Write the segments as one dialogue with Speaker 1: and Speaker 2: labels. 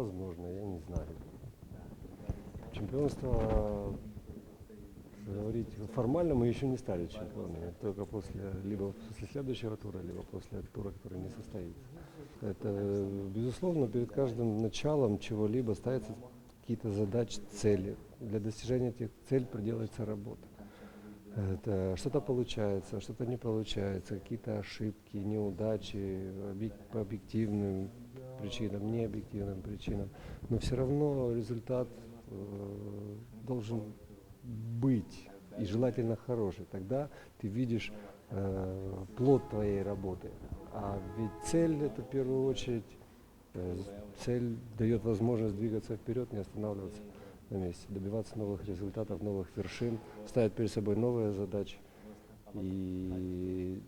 Speaker 1: Возможно, я не знаю. Чемпионство, говорить, формально мы еще не стали чемпионами. Только после, либо после следующего тура, либо после тура, который не состоится. Это, безусловно, перед каждым началом чего-либо ставятся какие-то задачи, цели. Для достижения этих целей проделывается работа. Это что-то получается, что-то не получается, какие-то ошибки, неудачи объек- по объективным причинам, не объективным причинам. Но все равно результат э, должен быть и желательно хороший. Тогда ты видишь э, плод твоей работы. А ведь цель это в первую очередь э, цель дает возможность двигаться вперед, не останавливаться на месте, добиваться новых результатов, новых вершин, ставить перед собой новые задачи. И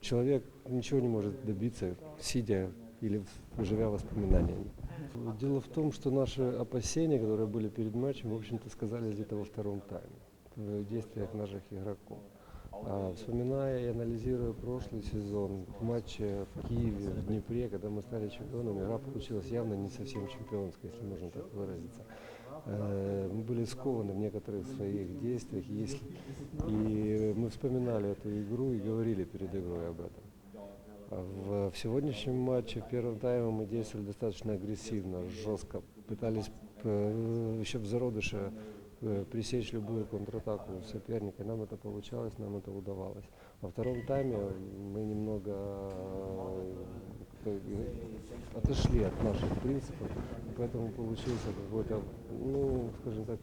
Speaker 1: человек ничего не может добиться, сидя или живя воспоминаниями. Дело в том, что наши опасения, которые были перед матчем, в общем-то, сказались где-то во втором тайме, в действиях наших игроков. А вспоминая и анализируя прошлый сезон, матче в Киеве, в Днепре, когда мы стали чемпионами, игра получилась явно не совсем чемпионской, если можно так выразиться. Э, Мы были скованы в некоторых своих действиях, если... и мы вспоминали эту игру и говорили перед игрой об этом. В, в сегодняшнем матче, в первом тайме мы действовали достаточно агрессивно, жестко. Пытались э, еще в зародыше э, пресечь любую контратаку соперника. Нам это получалось, нам это удавалось. Во втором тайме мы немного э, отошли от наших принципов, поэтому получился какой-то, ну, скажем так,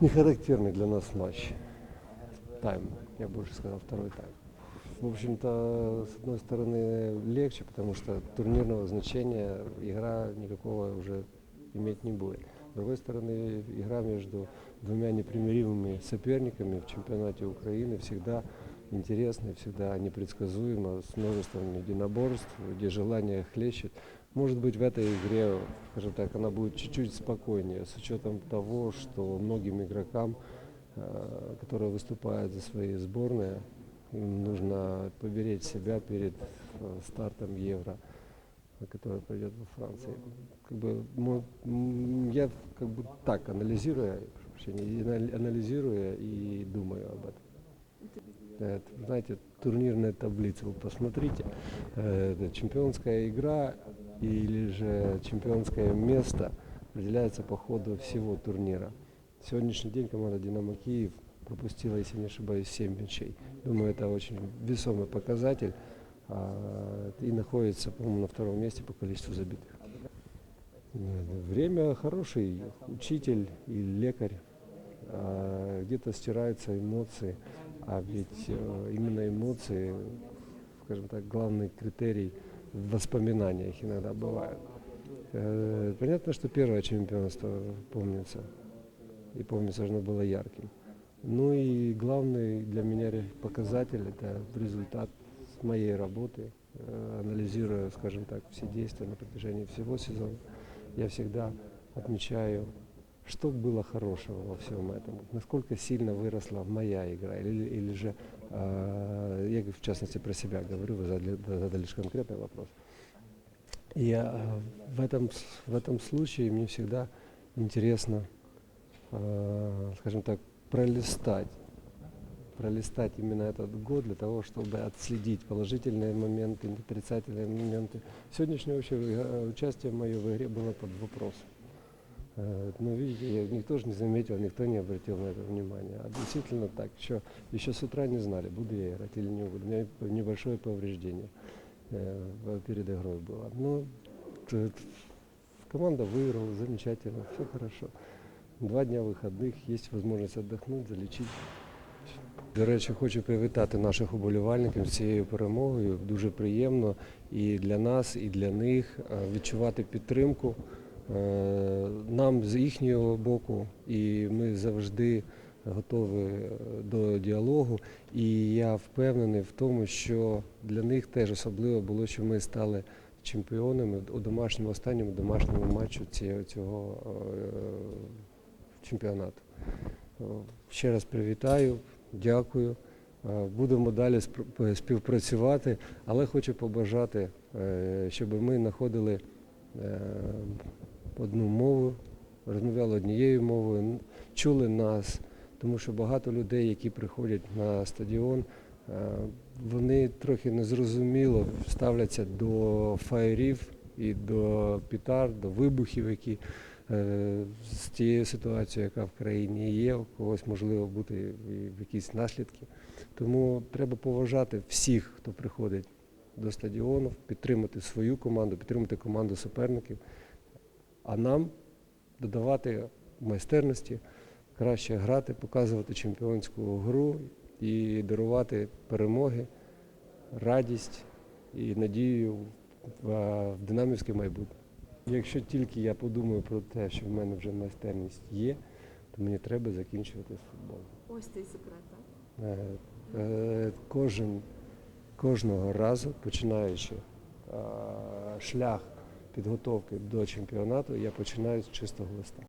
Speaker 1: не характерный для нас матч. Тайм, я больше сказал, второй тайм. В общем-то, с одной стороны, легче, потому что турнирного значения игра никакого уже иметь не будет. С другой стороны, игра между двумя непримиримыми соперниками в чемпионате Украины всегда интересная, всегда непредсказуема, с множеством единоборств, где желание хлещет. Может быть, в этой игре, скажем так, она будет чуть-чуть спокойнее, с учетом того, что многим игрокам, э, которые выступают за свои сборные, нужно поберечь себя перед э, стартом Евро, который пройдет во Франции. Как бы, я как бы так анализируя, прощения, и анали- анализируя и думаю об этом. Это, знаете, турнирная таблица, вы посмотрите, э, это чемпионская игра или же чемпионское место определяется по ходу всего турнира. Сегодняшний день команда «Динамо Киев» пропустила, если не ошибаюсь, 7 мячей. Думаю, это очень весомый показатель а, и находится, по-моему, на втором месте по количеству забитых. Время хороший, учитель и лекарь. А, Где-то стираются эмоции, а ведь э, именно эмоции, скажем так, главный критерий в воспоминаниях иногда бывают. Э, Понятно, что первое чемпионство помнится, и помнится, оно было ярким. Ну и главный для меня показатель – это результат моей работы, Э, анализируя, скажем так, все действия на протяжении всего сезона. Я всегда отмечаю, что было хорошего во всем этом, насколько сильно выросла моя игра, или, или же, э, я в частности про себя говорю, вы задали, задали лишь конкретный вопрос. И э, в, этом, в этом случае мне всегда интересно, э, скажем так, пролистать, пролистать именно этот год для того, чтобы отследить положительные моменты, отрицательные моменты. Сегодняшнее вообще э, участие мое в игре было под вопросом. Э, Ну, видите, я- никто же не заметил, никто не обратил на это внимание. А действительно так, еще, еще с утра не знали, буду я играть или не буду. У меня небольшое повреждение э, перед игрой было. Но команда выиграла, замечательно, все хорошо. Два дня вихідних, є можливість віддохнути, залічити. До речі, хочу привітати наших уболівальників з цією перемогою. Дуже приємно і для нас, і для них е, відчувати підтримку е, нам з їхнього боку, і ми завжди готові е, до діалогу. І я впевнений в тому, що для них теж особливо було, що ми стали чемпіонами у домашньому останньому домашньому матчу цього, цього е. Е, Ще раз привітаю, дякую. Е, Будемо далі співпрацювати, але хочу побажати, е, щоб ми знаходили е, одну мову, розмовляли однією мовою, чули нас, тому що багато людей, які приходять на стадіон, е, вони трохи незрозуміло ставляться до фаєрів і до пітар, до вибухів, які е, з тією ситуацією, яка в країні є, у когось можливо бути і якісь наслідки. Тому треба поважати всіх, хто приходить до стадіону, підтримати свою команду, підтримати команду суперників, а нам додавати майстерності, краще грати, показувати чемпіонську гру і дарувати перемоги, радість і надію в, в динамівське майбутнє. Якщо тільки я подумаю про те, що в мене вже майстерність є, то мені треба закінчувати з футболом.
Speaker 2: Ось цей секрет, так?
Speaker 1: Е, е, Кожен, кожного разу, починаючи е, шлях підготовки до чемпіонату, я починаю з чистого листа.